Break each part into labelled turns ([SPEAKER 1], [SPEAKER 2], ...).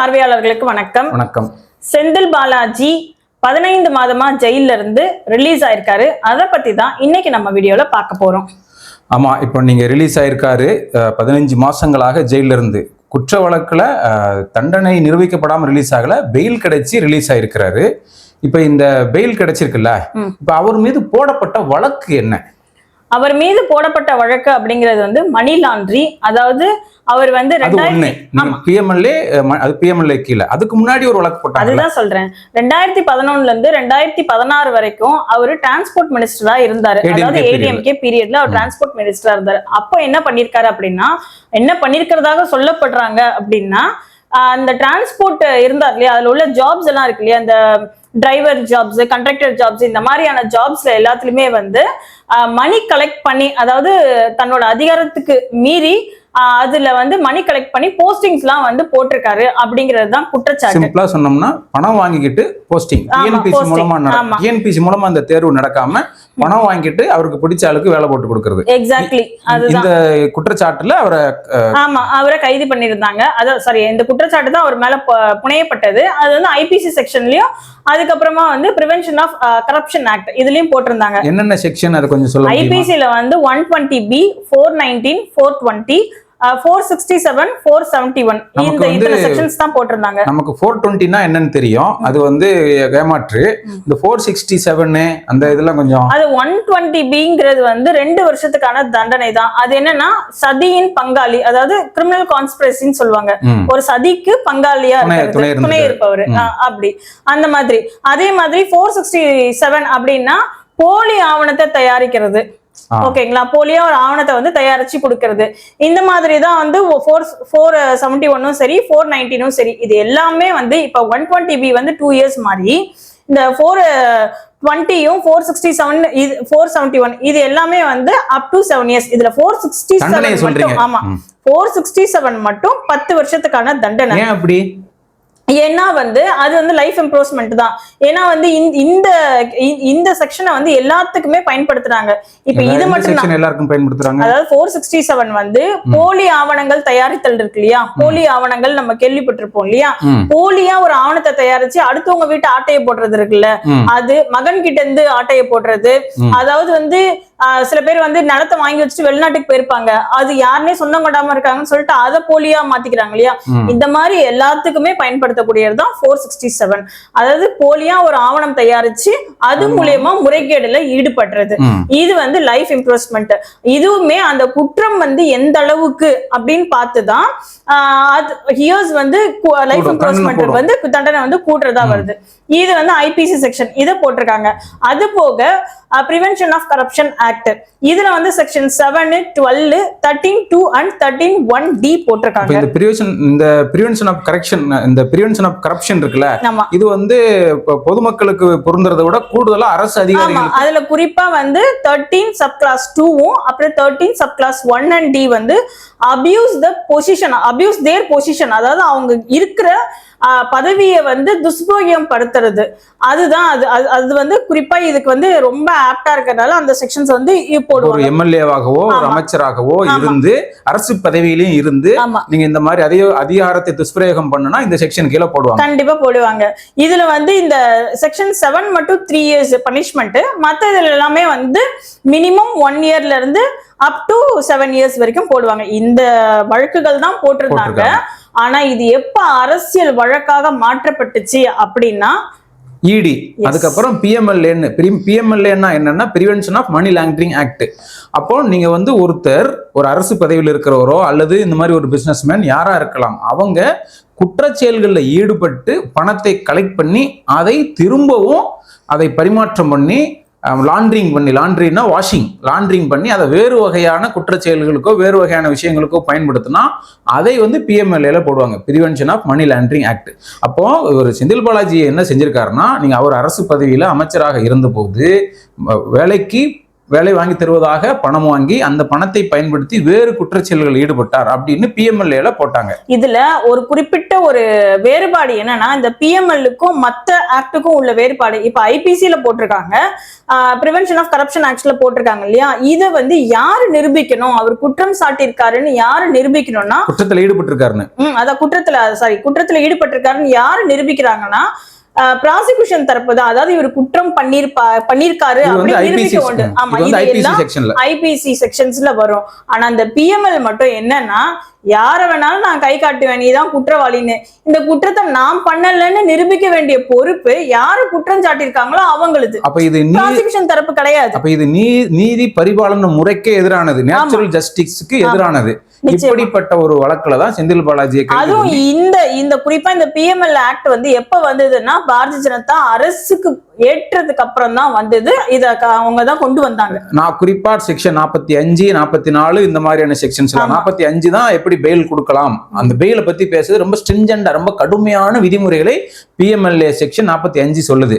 [SPEAKER 1] பார்வையாளர்களுக்கு வணக்கம்.
[SPEAKER 2] வணக்கம்.
[SPEAKER 1] செந்தில் பாலாஜி பதினைந்து மாதமா ஜெயில்ல இருந்து ரிலீஸ் ஆயிருக்காரு. அதை பத்தி தான் இன்னைக்கு நம்ம வீடியோல பார்க்க போறோம்.
[SPEAKER 2] ஆமா இப்போ நீங்க ரிலீஸ் ஆயிருக்காரு பதினஞ்சு மாசங்களாக ஜெயில இருந்து. குற்ற வழக்குல தண்டனை நிரூபிக்கப்படாம ரிலீஸ் ஆகல பெயில் கிடைச்சி ரிலீஸ் ஆயிருக்கிறாரு. இப்போ இந்த பெயில் கிடைச்சிருக்குல்ல. இப்போ அவர் மீது போடப்பட்ட வழக்கு என்ன?
[SPEAKER 1] அவர் மீது போடப்பட்ட வழக்கு அப்படிங்கிறது வந்து மணி லாண்ட்ரி. அதாவது அவர் வந்து
[SPEAKER 2] பிஎம்எல்ஏ அது பிஎம்எல்ஏ கீழே. அதுக்கு முன்னாடி ஒரு வழக்கு போட்டாங்க
[SPEAKER 1] அதுதான் சொல்றேன். ரெண்டாயிரத்தி பதினொன்னுல இருந்து ரெண்டாயிரத்தி பதினாறு வரைக்கும் அவர் டிரான்ஸ்போர்ட் மினிஸ்டரா இருந்தாரு. அதாவது. ஏடிஎம்கே பீரியட்ல அவர் டிரான்ஸ்போர்ட் மினிஸ்டரா இருந்தாரு. அப்போ என்ன பண்ணிருக்காரு அப்படின்னா என்ன பண்ணிருக்கிறதாக சொல்லப்படுறாங்க அப்படின்னா அந்த டிரான்ஸ்போர்ட் இருந்தார் இல்லையா? அதுல உள்ள ஜாப்ஸ் எல்லாம் இருக்கு இல்லையா? அந்த டிரைவர் ஜாப்ஸ் கண்ட்ராக்டர் ஜாப்ஸ் இந்த மாதிரியான ஜாப்ஸ்ல எல்லாத்துலயுமே வந்து மணி கலெக்ட் பண்ணி அதாவது தன்னோட அதிகாரத்துக்கு மீறி ஆஹ் அதுல வந்து மணி கலெக்ட் பண்ணி போஸ்டிங்ஸ்லாம் வந்து போட்டிருக்காரு அப்படிங்கிறது தான் குற்றச்சாட்டு
[SPEAKER 2] சிம்பிளா சொன்னோம்னா பணம் வாங்கிக்கிட்டு போஸ்டிங் டிஎன்பிசி
[SPEAKER 1] posting.
[SPEAKER 2] மூலமா. டிஎன்பிசி மூலமா அந்த தேர்வு நடக்காம பணம் வாங்கிட்டு அவருக்கு பிடிச்ச ஆளுக்கு வேலை போட்டு கொடுக்கறது.
[SPEAKER 1] எக்ஸாக்ட்லி
[SPEAKER 2] இந்த குற்றச்சாட்டுல அவரை
[SPEAKER 1] ஆமா அவரை கைது பண்ணியிருந்தாங்க. அதான் சாரி இந்த குற்றச்சாட்டு தான் அவர் மேல புனையப்பட்டது. அது வந்து ஐபிசி செக்ஷன்லயும் அதுக்கப்புறமா வந்து பிரிவென்ஷன் ஆஃப் கரப்ஷன் ஆக்ட் இதுலயும் போட்டிருந்தாங்க.
[SPEAKER 2] என்னென்ன செக்ஷன் அதை கொஞ்சம் சொல்ல முடியுமா?
[SPEAKER 1] ஐபிசில வந்து one twenty B four nineteen four twenty four sixty seven four seventy one இந்த இத்தனை செக்ஷன்ஸ் தான் போட்டிருந்தாங்க.
[SPEAKER 2] நமக்கு ஃபோர் டுவெண்ட்டினா என்னன்னு தெரியும். அது வந்து ஏமாற்று. இந்த ஃபோர் சிக்ஸ்டி செவனு அந்த இதெல்லாம் கொஞ்சம்
[SPEAKER 1] அது ஒன் டுவெண்ட்டி பிங்கிறது வந்து ரெண்டு வருஷத்துக்கான தண்டனை தான். அது என்னன்னா சதியின் பங்காளி அதாவது கிரிமினல் கான்ஸ்பிரசின்னு சொல்லுவாங்க. ஒரு சதிக்கு பங்காளியா
[SPEAKER 2] துணை-.
[SPEAKER 1] இருப்பவர். அப்படி. அந்த மாதிரி. அதே மாதிரி ஃபோர் சிக்ஸ்டி செவன் அப்படின்னா போலி ஆவணத்தை தயாரிக்கிறது. ஓகேங்களா? போலியா ஒரு ஆவணத்தை வந்து தயாரிச்சு கொடுக்கறது. இந்த மாதிரி தான் வந்து ஃபோர் ஃபோர் செவன்டி ஒன்னும் சரி ஃபோர் நைன்டீனும் சரி இது எல்லாமே வந்து இப்போ ஒன் டுவெண்ட்டி பி வந்து டூ இயர்ஸ் மாதிரி இந்த ஃபோர் டுவெண்ட்டியும் ஃபோர் சிக்ஸ்டி செவன் இது ஃபோர் செவன்டி ஒன் இது எல்லாமே வந்து அப் டு செவன் இயர்ஸ் இதுல ஃபோர் சிக்ஸ்டி செவன் மட்டும் ஆமா. ஃபோர் சிக்ஸ்டி செவன் மட்டும் பத்து வருஷத்துக்கான தண்டனை.
[SPEAKER 2] அப்படி?
[SPEAKER 1] ஏன்னா வந்து அது வந்து லைஃப் இம்ப்ரூவ்மெண்ட் தான். ஏன்னா வந்து இந்த- இந்த செக்ஷனை வந்து எல்லாத்துக்குமே பயன்படுத்துறாங்க. இப்ப இது மட்டும்
[SPEAKER 2] எல்லாருக்கும் பயன்படுத்துறாங்க.
[SPEAKER 1] அதாவது ஃபோர் சிக்ஸ்டி செவன் வந்து போலி ஆவணங்கள் தயாரித்தல் இருக்கு இல்லையா? போலி ஆவணங்கள் நம்ம கேள்விப்பட்டிருப்போம் இல்லையா. போலியா ஒரு ஆவணத்தை தயாரிச்சு அடுத்தவங்க வீட்டு ஆட்டையை போடுறது இருக்குல்ல. அது மகன் கிட்ட இருந்து ஆட்டையை போடுறது. அதாவது வந்து சில பேர் வந்து நிலத்தை வாங்கி வச்சுட்டு வெளிநாட்டுக்கு போயிருப்பாங்க. அது யாருனே சொந்தம் கொண்டாம இருக்காங்கன்னு சொல்லிட்டு அதை போலியா மாத்திக்கிறாங்க இல்லையா. இந்த மாதிரி எல்லாத்துக்குமே பயன்படுத்தக்கூடியது தான் ஃபோர் சிக்ஸ்டி செவன் அதாவது போலியா ஒரு ஆவணம் தயாரிச்சு அது மூலியமா முறைகேடுல ஈடுபடுறது. இது வந்து லைஃப் இம்ப்ரூவ்மெண்ட் இதுவுமே அந்த குற்றம் வந்து எந்த அளவுக்கு அப்படின்னு பார்த்துதான் அது இயர்ஸ் வந்து லைஃப் இம்ப்ரூவ்மெண்ட். வந்து தண்டனை வந்து கூட்டுறதா வருது. இது வந்து ஐபிசி செக்ஷன் இதை போட்டிருக்காங்க. அது போக ப்ரிவென்ஷன் ஆஃப் கரப்ஷன் ஆக்ட் இதுல வந்து section seven twelve thirteen two and thirteen one D போட்டிருக்காங்க.
[SPEAKER 2] இந்த பிரிவென்ஷன் இந்த பிரிவென்ஷன் ஆஃப் கரெக்ஷன் இந்த பிரிவென்ஷன் ஆஃப் கரப்ஷன் இருக்குல்ல இது வந்து பொதுமக்களுக்கு பொருந்துறதை விட கூடுதலா அரசு அதிகாரிகள்
[SPEAKER 1] அதுல குறிப்பா வந்து தேர்ட்டீன் சப் கிளாஸ் டூவும் அப்புறம் thirteen sub clause one and D வந்து abuse the position abuse their position அதாவது அவங்க இருக்கிற பதவியை வந்து துஷ்பிரயோகம் படுத்துறது அதுதான் அது அது- வந்து குறிப்பா இதுக்கு வந்து ரொம்ப ஆப்டா இருக்கிறதுனால அந்த செக்ஷன்ஸ் வந்து போடுவாங்க.
[SPEAKER 2] எம்எல்ஏவாகவோ ஒரு. அமைச்சராகவோ. இருந்து அரசு பதவியிலையும் இருந்து நீங்க இந்த மாதிரி அதிக அதிகாரத்தை துஷ்பிரயோகம் பண்ணுனா இந்த செக்ஷன் கீழே போடுவாங்க.
[SPEAKER 1] கண்டிப்பா போடுவாங்க. இதுல வந்து இந்த செக்ஷன் செவன் மட்டும் த்ரீ இயர்ஸ் பனிஷ்மெண்ட் மத்த இதுல எல்லாமே வந்து மினிமம் ஒன் இயர்ல இருந்து அப் டு செவன் இயர்ஸ் வரைக்கும் போடுவாங்க. இந்த வழக்குகள் தான் போட்டிருந்தாங்க. ஆனா இது எப்ப அரசியல் வழக்காக மாற்றப்பட்டுச்சு அப்படின்னா
[SPEAKER 2] இடி அதுக்கப்புறம் பிஎம்எல்ஏன்னு பிஎம்எல்ஏன்னா என்னன்னா prevention of money laundering act அப்போ நீங்க வந்து ஒருத்தர் ஒரு அரசு பதவியில் இருக்கிறவரோ அல்லது இந்த மாதிரி ஒரு பிசினஸ்மேன் யாரா இருக்கலாம் அவங்க குற்றச்செயல்களில் ஈடுபட்டு பணத்தை கலெக்ட் பண்ணி அதை திரும்பவும் அதை பரிமாற்றம் பண்ணி லாண்ட்ரிங் பண்ணி லாண்ட்ரினா வாஷிங் லாண்ட்ரிங் பண்ணி அதை வேறு வகையான குற்றச்செயல்களுக்கோ வேறு வகையான விஷயங்களுக்கோ பயன்படுத்தினா அதை வந்து பிஎம்எல்ஏல போடுவாங்க. Prevention of money laundering act அப்போ ஒரு செந்தில் பாலாஜி என்ன செஞ்சிருக்காருன்னா நீங்க அவர் அரசு பதவியில அமைச்சராக இருந்தபோது வேலைக்கு வேலை வாங்கி தருவதாக பணம் வாங்கி அந்த பணத்தை பயன்படுத்தி வேறு குற்றச்செயல்களில் ஈடுபட்டார் அப்படின்னு பிஎம்எல்ஏல போட்டாங்க.
[SPEAKER 1] இதுல ஒரு குறிப்பிட்ட ஒரு வேறுபாடு என்னன்னா இந்த பிஎம்எல்லுக்கும் மத்த ஆக்டுக்கும் உள்ள வேறுபாடு இப்ப ஐபிசில போட்டிருக்காங்க. ப்ரிவென்ஷன் ஆஃப் கரப்ஷன் ஆக்ட்ல போட்டிருக்காங்க இல்லையா? இதை வந்து யாரு நிரூபிக்கணும்? அவர் குற்றம் சாட்டியிருக்காருன்னு யாரு நிரூபிக்கணும்னா
[SPEAKER 2] குற்றத்தில் ஈடுபட்டிருக்காருன்னு.
[SPEAKER 1] அதான் குற்றத்துல சாரி குற்றத்துல ஈடுபட்டிருக்காருன்னு யாரு நிரூபிக்கிறாங்கன்னா ப்ராசிக்யூஷன் தரப்பு தான் அதாவது இவர் குற்றம் பண்ணிருப்பா பண்ணிருக்காரு அப்படின்னு ஆமா
[SPEAKER 2] இது
[SPEAKER 1] எல்லாம் ஐபிசி செக்ஷன்ஸ்ல வரும். ஆனா அந்த பிஎம்எல் மட்டும் என்னன்னா யார வேணாலும் நான் கை காட்டுவேன். நீதான் குற்றவாளின்னு. இந்த குற்றத்தை நான் பண்ணலன்னு நிரூபிக்க வேண்டிய பொறுப்பு யாரு குற்றம் சாட்டியிருக்காங்களோ அவங்களுது.
[SPEAKER 2] அப்ப இது
[SPEAKER 1] ப்ராசிக்யூஷன் தரப்பு கிடையாது.
[SPEAKER 2] அப்ப இது நீதி பரிபாலன முறைக்கே எதிரானது. நேச்சுரல் ஜஸ்டிஸ்க்கு எதிரானது. இப்படிப்பட்ட ஒரு வழக்குல தான் செந்தில் பாலாஜியை கைது
[SPEAKER 1] அதுவும் இந்த இந்த குறிப்பா இந்த பிஎம்எல் ஆக்ட் வந்து எப்ப வந்ததுன்னா பாரதிய ஜனதா அரசுக்கு ஏற்றதுக்கு அப்புறம் தான் வந்தது. இத அவங்க தான் கொண்டு வந்தாங்க.
[SPEAKER 2] நான் குறிப்பா செக்ஷன் நாற்பத்தி அஞ்சு நாற்பத்தி நாலு இந்த மாதிரியான செக்ஷன்ஸ்ல
[SPEAKER 1] ஆமா.
[SPEAKER 2] நாற்பத்தி அஞ்சு தான் எப்படி பெயில் கொடுக்கலாம். அந்த பெயிலை பத்தி பேசுறது ரொம்ப ஸ்ட்ரிஞ்சண்டா ரொம்ப கடுமையான விதிமுறைகளை பிஎம்எல்ஏ செக்ஷன் நாற்பத்தி அஞ்சு சொல்லுது.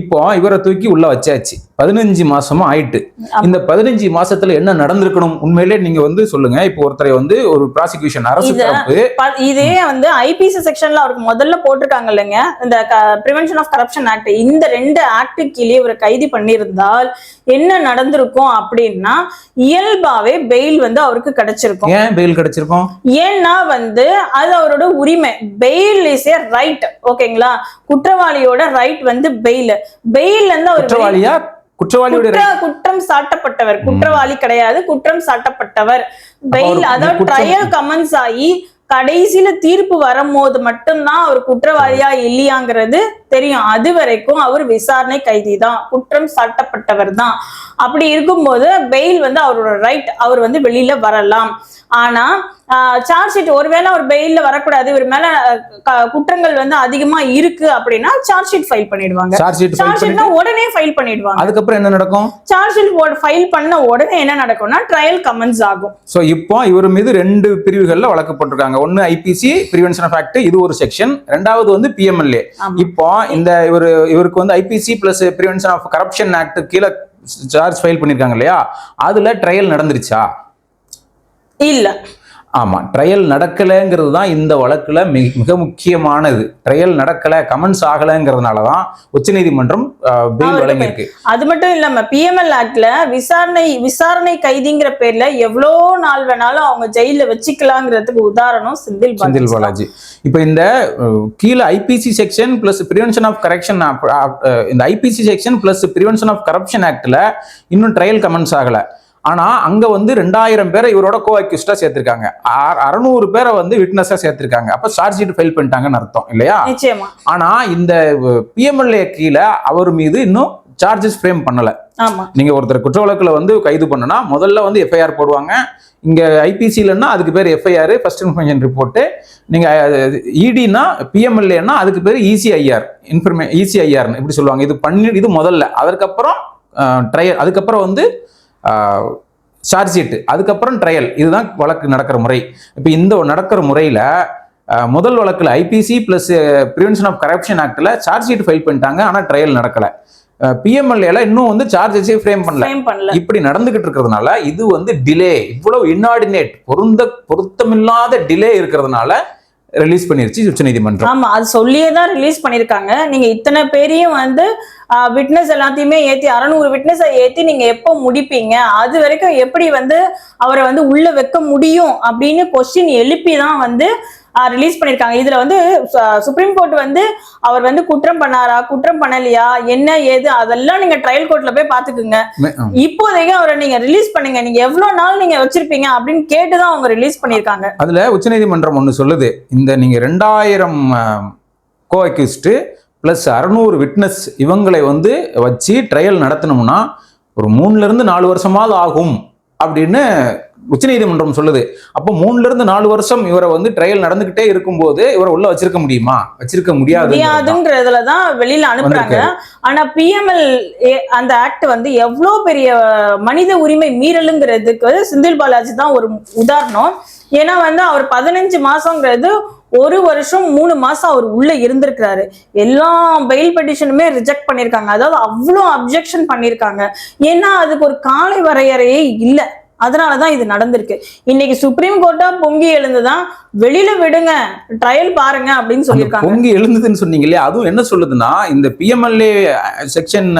[SPEAKER 2] இப்போ இவரை தூக்கி உள்ள வச்சாச்சு. பதினஞ்சு மாசமும் ஆயிட்டு. இந்த பதினஞ்சு மாசத்துல என்ன நடந்திருக்கணும்? உண்மையிலே நீங்க வந்து சொல்லுங்க. இப்போ ஒருத்தரை வந்து ஒரு ப்ராசிக்யூஷன் அரசு
[SPEAKER 1] இத-
[SPEAKER 2] தரப்பு
[SPEAKER 1] இதே வந்து ஐபிசி செக்ஷன்ல அவருக்கு முதல்ல போட்டிருக்காங்க இல்லைங்க இந்த ப்ரிவென்ஷன் ஆஃப் கரப்ஷன் ஆக்ட் இந்த ரெண்டு ஆக்ட் கீழே இவரை கைது பண்ணியிருந்தால் என்ன நடந்திருக்கும் அப்படின்னா இயல்பாவே பெயில் வந்து அவருக்கு கிடைச்சிருக்கும்.
[SPEAKER 2] ஏன் பெயில் கிடைச்சிருக்கோம்?
[SPEAKER 1] ஏன்னா வந்து அது அவரோட உரிமை. பெயில் இஸ் ஏ ரைட் ஓகேங்களா குற்றவாளியோட ரைட் வந்து பெயில் பெயில் வந்து அவர் வெளி-
[SPEAKER 2] குற்றவாளியா? குற்றவாளியோட
[SPEAKER 1] குற்ற குற்றம் சாட்டப்பட்டவர். குற்றவாளி கிடையாது குற்றம் சாட்டப்பட்டவர். பெயில் அதாவது ட்ரையல் கமெண்ட்ஸ் ஆகி கடைசியில தீர்ப்பு வரும்போது மட்டும்தான் அவர் குற்றவாளியா இல்லையாங்கிறது தெரியும். அது வரைக்கும் அவர் விசாரணை கைதி தான். குற்றம் சாட்டப்பட்டவர் தான். அப்படி இருக்கும்போது பெயில் வந்து அவரோட ரைட் அவர் வந்து வெளியில வரலாம். ஆனா சார்ஜ் ஷீட் ஒருவேளை அவர் பெயில்ல வரக்கூடாது இவர் மேல குற்றங்கள் வந்து அதிகமா இருக்கு அப்படின்னா சார்ஜ் ஷீட் ஃபைல் பண்ணிடுவாங்க.
[SPEAKER 2] சார்ஜ் ஷீட்
[SPEAKER 1] சார்ஜ் ஷீட்னா உடனே ஃபைல் பண்ணிடுவாங்க.
[SPEAKER 2] அதுக்கப்புறம் என்ன நடக்கும்?
[SPEAKER 1] சார்ஜ் ஷீட் ஃபைல் பண்ண உடனே என்ன நடக்கும்னா ட்ரையல் கமெண்ட்ஸ் ஆகும்.
[SPEAKER 2] சோ இப்போ இவர் மீது ரெண்டு பிரிவுகள்ல வழக்கு போட்டிருக்காங்க. ஒன்னு ஐபிசி பிரிவென்ஷன் ஆஃப் ஆக்ட் இது ஒரு செக்ஷன் ரெண்டாவது வந்து பிஎம்எல்ஏ. இப்போ இந்த இவர் இவருக்கு வந்து IPC plus prevention of corruption act கீழே சார்ஜ் ஃபைல் பண்ணிருக்காங்க இல்லையா? அதுல ட்ரையல் நடந்துருச்சா?
[SPEAKER 1] இல்ல.
[SPEAKER 2] ஆமா ட்ரையல் நடக்கலைங்கிறது தான் இந்த வழக்குல மிக மிக முக்கியமானது. ட்ரையல் நடக்கல கமெண்ட்ஸ் ஆகலைங்கிறதுனால தான் உச்சநீதிமன்றம் பெயில் வழங்கியிருக்கு.
[SPEAKER 1] அது மட்டும் இல்லாம பிஎம்எல் ஆக்ட்ல விசாரணை விசாரணை கைதிங்கிற பேர்ல எவ்வளோ நாள் வேணாலும் அவங்க ஜெயில வச்சுக்கலாங்கிறதுக்கு உதாரணம் செந்தில்
[SPEAKER 2] செந்தில்
[SPEAKER 1] பாலாஜி.
[SPEAKER 2] இப்போ இந்த கீழே IPC section plus prevention of correction இந்த IPC section plus prevention of corruption ஆக்ட்ல இன்னும் ட்ரையல் கமெண்ட்ஸ் ஆகல. ஆனா அங்க வந்து ரெண்டாயிரம் பேரை இவரோட கோ அக்யூஸ்டா சேர்த்திருக்காங்க. அறுநூறு பேரை வந்து விட்னஸா சேர்த்திருக்காங்க. அப்ப சார்ஜ் ஷீட் ஃபைல் பண்ணிட்டாங்கன்னு அர்த்தம் இல்லையா?
[SPEAKER 1] நிச்சயமா.
[SPEAKER 2] ஆனா இந்த பிஎம்எல்ஏ கீழே அவர் மீது இன்னும் சார்ஜஸ் ஃப்ரேம் பண்ணல. நீங்க ஒருத்தர் குற்ற வழக்குல வந்து கைது பண்ணனா முதல்ல வந்து எஃப்ஐஆர் போடுவாங்க. இங்க ஐபிசிலன்னா அதுக்கு பேர் எஃப்ஐஆர் ஃபர்ஸ்ட் இன்ஃபர்மேஷன் ரிப்போர்ட் நீங்க இடினா பிஎம்எல்ஏன்னா அதுக்கு பேர் E இசிஐஆர் இன்ஃபர்மே இசிஐஆர்னு இப்படி சொல்லுவாங்க. இது பண்ணி இது முதல்ல. அதற்கப்புறம் ட்ரையல் அதுக்கப்புறம் வந்து சார்ஜ் ஷீட் அதுக்கப்புறம் ட்ரையல் இதுதான் வழக்கு நடக்கிற முறை. இப்போ இந்த நடக்கிற முறையில முதல் வழக்குல IPC plus prevention of corruption ஆக்ட்ல charge sheet file பண்ணிட்டாங்க ஆனா ட்ரையல் நடக்கல. பிஎம்எல்ஏல இன்னும் வந்து சார்ஜஸே ஃப்ரேம் பண்ணல.
[SPEAKER 1] ஃப்ரேம் பண்ணல.
[SPEAKER 2] இப்படி நடந்துகிட்டு இருக்கிறதுனால இது வந்து டிலே இவ்வளவு இன்னார்டினேட் பொருந்த பொருத்தமில்லாத டிலே இருக்கிறதுனால ரிலீஸ் பண்ணிருச்சு உச்சநீதிமன்றம்.
[SPEAKER 1] ஆமா அது சொல்லியே தான் ரிலீஸ் பண்ணிருக்காங்க. நீங்க இத்தனை பேரையும் வந்து விட்னஸ் எல்லாத்தையுமே ஏத்தி அறநூறு விட்னஸை ஏத்தி நீங்க எப்போ முடிப்பீங்க? அது வரைக்கும் எப்படி வந்து அவரை வந்து உள்ள வைக்க முடியும் அப்படின்னு கொஸ்டின் எழுப்பி தான் வந்து ரிலீஸ் பண்ணிருக்காங்க. இதுல வந்து சுப்ரீம் கோர்ட் வந்து அவர் வந்து குற்றம் பண்ணாரா குற்றம் பண்ணலையா என்ன ஏது அதெல்லாம் நீங்க ட்ரையல் கோர்ட்ல போய் பாத்துக்குங்க
[SPEAKER 2] ஆ.
[SPEAKER 1] இப்போதைக்கு அவரை நீங்க ரிலீஸ் பண்ணுங்க. நீங்க எவ்வளவு நாள் நீங்க வச்சிருப்பீங்க அப்படின்னு கேட்டுதான் அவங்க ரிலீஸ் பண்ணிருக்காங்க
[SPEAKER 2] அதுல உச்சநீதிமன்றம் ஒன்று சொல்லுது. இந்த நீங்க ரெண்டாயிரம் கோ அக்யூஸ்டு ப்ளஸ் அறநூறு விட்னஸ் இவங்களை வந்து வச்சு ட்ரையல் நடத்தணும்னா ஒரு மூணுல இருந்து நாலு வருஷமாவது ஆகும். அப்படின்னு உச்சநீதிமன்றம் சொல்லுது. அப்போ மூணுல இருந்து நாலு வருஷம் இவரை வந்து ட்ரையல் நடந்துகிட்டே இருக்கும்போது இவரை உள்ள வச்சிருக்க முடியுமா? வச்சிருக்க முடியாது
[SPEAKER 1] முடியாதுன்றதுல தான் வெளியில அனுப்புறாங்க. ஆனா பிஎம்எல் அந்த ஆக்ட் வந்து எவ்வளவு பெரிய மனித உரிமை மீறலுங்கிறதுக்கு செந்தில் பாலாஜி தான் ஒரு உதாரணம். ஏன்னா வந்து அவர் பதினஞ்சு மாசங்கிறது ஒரு வருஷம் மூணு மாசம் அவர் உள்ள இருந்திருக்கிறாரு. எல்லா பெயில் பெட்டிஷனுமே ரிஜெக்ட் பண்ணியிருக்காங்க. அதாவது அவ்வளோ அப்ஜெக்ஷன் பண்ணியிருக்காங்க. ஏன்னா அதுக்கு ஒரு காலை வரையறையே இல்லை. அதனாலதான் இது நடந்திருக்கு. இன்னைக்கு சுப்ரீம் கோர்ட்டா பொங்கி எழுந்துதான் வெளியில விடுங்க ட்ரையல் பாருங்க அப்படின்னு சொல்லியிருக்காங்க.
[SPEAKER 2] பொங்கி எழுந்ததுன்னு சொன்னீங்க இல்லையா? அதுவும் என்ன சொல்லுதுன்னா இந்த பிஎம்எல்ஏ செக்ஷன்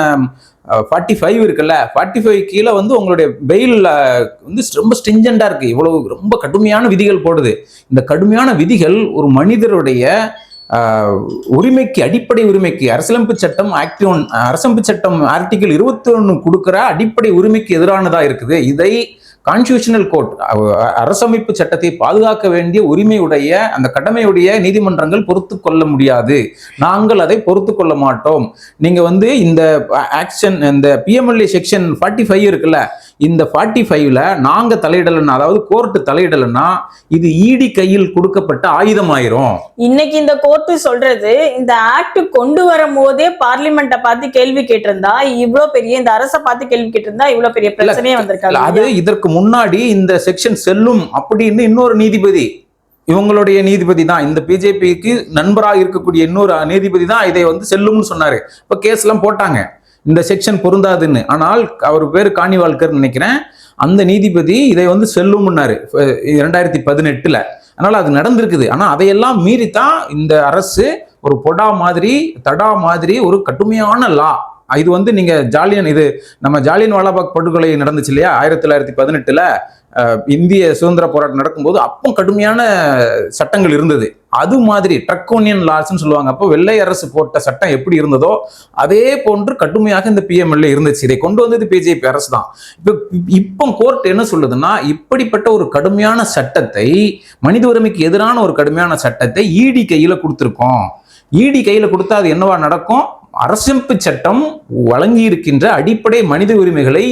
[SPEAKER 2] ஃபார்ட்டி ஃபைவ் இருக்குல்ல ஃபார்ட்டி ஃபைவ் கீழே வந்து உங்களுடைய பெயில் வந்து ரொம்ப ஸ்ட்ரிஞ்சண்டாக இருக்குது இவ்வளவு ரொம்ப கடுமையான விதிகள் போடுது. இந்த கடுமையான விதிகள் ஒரு மனிதருடைய உரிமைக்கு அடிப்படை உரிமைக்கு அரசியலமைப்பு சட்டம் ஆக்டி ஒன் அரசமைப்பு சட்டம் ஆர்டிகிள் இருபத்தி ஒன்று கொடுக்குற அடிப்படை உரிமைக்கு எதிரானதாக இருக்குது. இதை கான்ஸ்டியூஷனல் கோர்ட் அரசமைப்பு சட்டத்தை பாதுகாக்க வேண்டிய உரிமையுடைய அந்த கடமையுடைய நீதிமன்றங்கள் பொறுத்து கொள்ள முடியாது. நாங்கள் அதை பொறுத்து கொள்ள மாட்டோம். நீங்க வந்து இந்த ஆக்ஷன் இந்த பிஎம்எல்ஏ செக்ஷன் ஃபார்ட்டி ஃபைவ் இருக்குல்ல இந்த ஃபார்ட்டி ஃபைவ்ல நாங்க தலையிடலைன்னா அதாவது கோர்ட் தலையிடலைன்னா இது ஈடி கையில் கொடுக்கப்பட்ட ஆயுதமாயிரும்.
[SPEAKER 1] இன்னைக்கு இந்த கோர்ட்டு சொல்றது இந்த ஆக்ட் கொண்டு வரும் போதே பார்லிமெண்ட்டை பார்த்து கேள்வி கேட்டிருந்தா இவ்வளவு பெரிய இந்த அரசை பார்த்து கேள்வி கேட்டிருந்தா இவ்வளவு பெரிய பிரச்சனையே
[SPEAKER 2] இல்ல,
[SPEAKER 1] வந்திருக்காது
[SPEAKER 2] அது இதற்கு முன்னாடி இந்த செக்ஷன் செல்லும் அப்படின்னு இன்னொரு நீதிபதி இவங்களுடைய நீதிபதி தான். இந்த பிஜேபிக்கு நண்பராக இருக்கக்கூடிய இன்னொரு நீதிபதி தான் இதை வந்து செல்லும்னு சொன்னாரு. இப்ப கேஸ் எல்லாம் போட்டாங்க. இந்த செக்ஷன் பொருந்தாதுன்னு. ஆனால் அவர் பேர் காணிவால்கர் நினைக்கிறேன். அந்த நீதிபதி இதை வந்து செல்லும்னாரு ரெண்டாயிரத்தி இரண்டாயிரத்தி பதினெட்டுல. அதனால அது நடந்திருக்குது. ஆனா அதையெல்லாம் மீறித்தான் இந்த அரசு ஒரு பொடா மாதிரி தடா மாதிரி ஒரு கடுமையான லா. இது வந்து நீங்க ஜாலியன் இது நம்ம ஜாலியன் வாலாபாக் படுகொலை நடந்துச்சு இல்லையா? ஆயிரத்தி தொள்ளாயிரத்தி பதினெட்டுல. இந்திய சுதந்திர போராட்டம் நடக்கும்போது அப்போ கடுமையான சட்டங்கள் இருந்தது. அது மாதிரி ட்ரக்கோனியன் லாஸ்ன்னு சொல்லுவாங்க. அப்போ வெள்ளை அரசு போட்ட சட்டம் எப்படி இருந்ததோ அதே போன்று கடுமையாக இந்த பிஎம்எல்ஏ இருந்துச்சு. இதை கொண்டு வந்தது பிஜேபி அரசு தான். இப்போ இப்போ கோர்ட் என்ன சொல்லுதுன்னா இப்படிப்பட்ட ஒரு கடுமையான சட்டத்தை மனித உரிமைக்கு எதிரான ஒரு கடுமையான சட்டத்தை ஈடி கையில் கொடுத்துருக்கோம். ஈடி கையில் கொடுத்தா அது என்னவா நடக்கும்? அரசமைப்பு சட்டம் வழங்கி இருக்கின்ற அடிப்படை மனித உரிமைகளை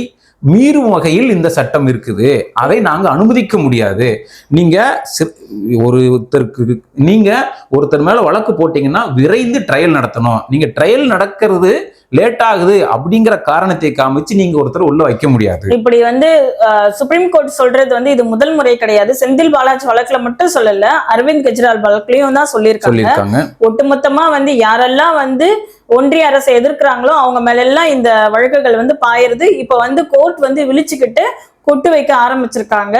[SPEAKER 2] மீறும் வகையில் இந்த சட்டம் இருக்குது. அதை நாங்க அனுமதிக்க முடியாது. நீங்க சி- ஒருத்தருக்கு நீங்க ஒருத்தர் மேல வழக்கு போட்டீங்கன்னா விரைந்து ட்ரையல் நடத்தணும். நீங்க ட்ரையல் நடக்கிறது லேட் ஆகுது அப்படிங்கிற காரணத்தை காமிச்சு நீங்க ஒருத்தர் உள்ள வைக்க முடியாது.
[SPEAKER 1] இப்படி வந்து சுப்ரீம் கோர்ட் சொல்றது வந்து இது முதல் முறை கிடையாது. செந்தில் பாலாஜி வழக்குல மட்டும் சொல்லல. அரவிந்த் கெஜ்ரிவால் வழக்குலயும் தான் சொல்லியிருக்காங்க. ஒட்டுமொத்தமா வந்து யாரெல்லாம் வந்து ஒன்றிய அரசை எதிர்க்கிறாங்களோ அவங்க மேல எல்லாம் இந்த வழக்குகள் வந்து பாயிருது இப்ப வந்து கோர்ட் வந்து விழிச்சுக்கிட்டு கொட்டு வைக்க ஆரம்பிச்சிருக்காங்க.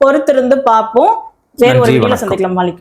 [SPEAKER 1] பொறுத்திருந்து பார்ப்போம். வேற ஒரு வீடியோல. சந்திக்கலாம் மாலிக்.